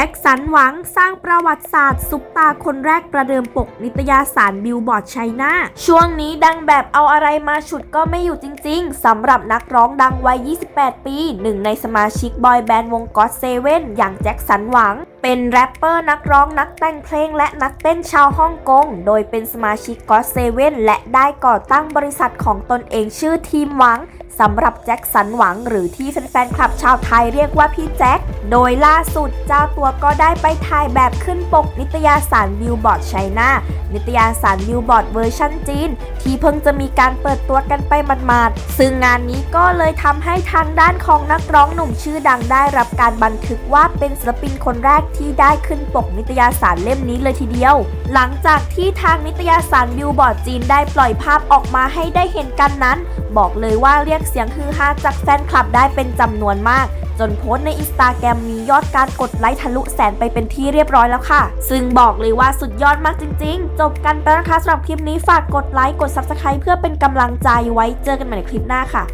จ็คสันหวังสร้างประวัติศาสตร์ซุปตาคนแรกประเดิมปกนิตยสารบิลบอร์ดไชน่าช่วงนี้ดังแบบเอาอะไรมาฉุดก็ไม่อยู่จริงๆสำหรับนักร้องดังวัย 28 ปี หนึ่งในสมาชิกบอยแบนด์วงก็อดเซเว่นอย่างแจ็คสันหวัง เป็นแรปเปอร์นักร้องนักแต่งเพลงและนักเต้นชาวฮ่องกง โดยเป็นสมาชิกก็ d เซเว่นและได้ก่อตั้งบริษัทของตนเองชื่อทีมหวังสำหรับแจ็คสันหวังหรือที่แฟนๆคลับชาวไทยเรียกว่าพี่แจ็ค โดยล่าสุดเจ้าตัวก็ได้ไปถ่ายแบบขึ้นปกนิตยสารบิลบอร์ดไชน่า นิตยสารบิลบอร์ดเวอร์ชันจีน ที่เพิ่งจะมีการเปิดตัวกันไปหมาดๆ ซึ่งงานนี้ก็เลยทำให้ทางด้านของนักร้องหนุ่มชื่อดังได้รับการบันทึกว่าเป็นศิลปินคนแรกที่ได้ขึ้นปกนิตยสารเล่มนี้เลยทีเดียว หลังจากที่ทางนิตยสารบิลบอร์ดจีนได้ปล่อยภาพออกมาให้ได้เห็นกันนั้น บอกเลยว่าเรียกเสียงฮือฮาจากแฟนคลับได้เป็นจำนวนมากจนโพสต์ในอินสตาแกรมมียอดการกดไลค์ทะลุแสนไปเป็นที่เรียบร้อยแล้วค่ะ ซึ่งบอกเลยว่าสุดยอดมากจริง ๆ จบกันไปนะคะสำหรับคลิปนี้ฝากกดไลค์กด Subscribe เพื่อเป็นกำลังใจไว้เจอกันใหม่ในคลิปหน้าค่ะ